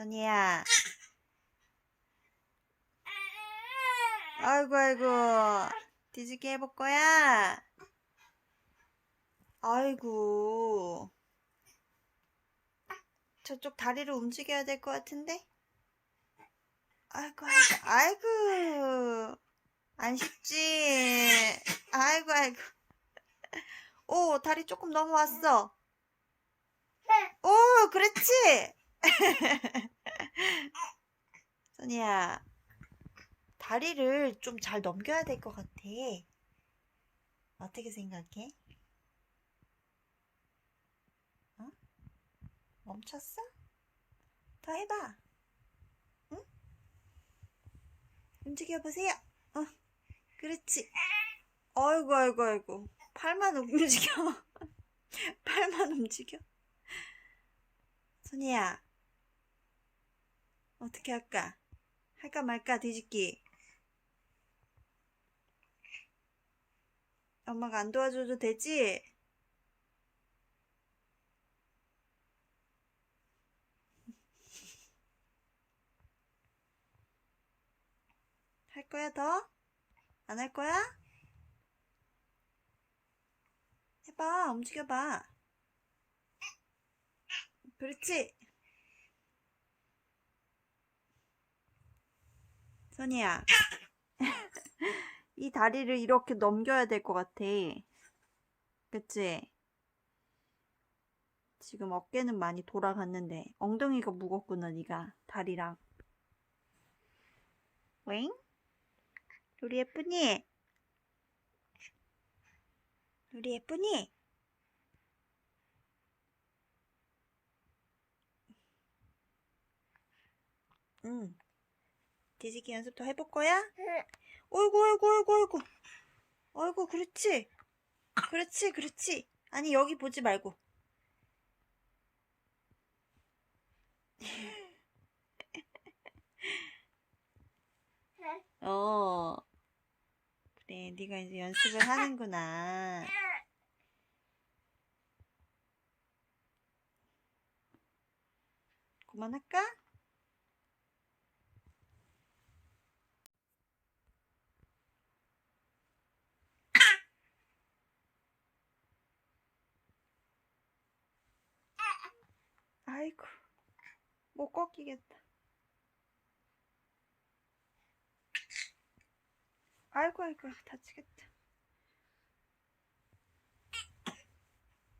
선이야. 아이고, 아이고. 뒤집기 해볼 거야? 아이고. 저쪽 다리를 움직여야 될 것 같은데? 아이고, 아이고, 아이고. 안 쉽지? 아이고, 아이고. 오, 다리 조금 넘어왔어. 오, 그렇지? 선이야, 다리를 좀 잘 넘겨야 될 것 같아. 어떻게 생각해? 어? 멈췄어? 더 해봐. 응? 움직여보세요. 어, 그렇지. 아이고, 아이고, 아이고. 팔만 움직여. 팔만 움직여. 선이야, 어떻게 할까? 할까 말까 뒤집기. 엄마가 안 도와줘도 되지? 할 거야 더? 안 할 거야? 해봐, 움직여봐. 그렇지. 선이야. 이 다리를 이렇게 넘겨야 될 것 같아. 그치? 지금 어깨는 많이 돌아갔는데 엉덩이가 무겁구나 네가 다리랑. 웽? 우리 예쁘니? 우리 예쁘니? 응. 뒤지기 연습 더 해볼 거야? 어이구, 어이구, 어이구, 어이구. 어이구, 그렇지. 그렇지, 그렇지. 아니, 여기 보지 말고. 어. 그래, 네가 이제 연습을 하는구나. 그만할까? 아이고, 못 꺾이겠다. 아이고, 아이고, 다치겠다.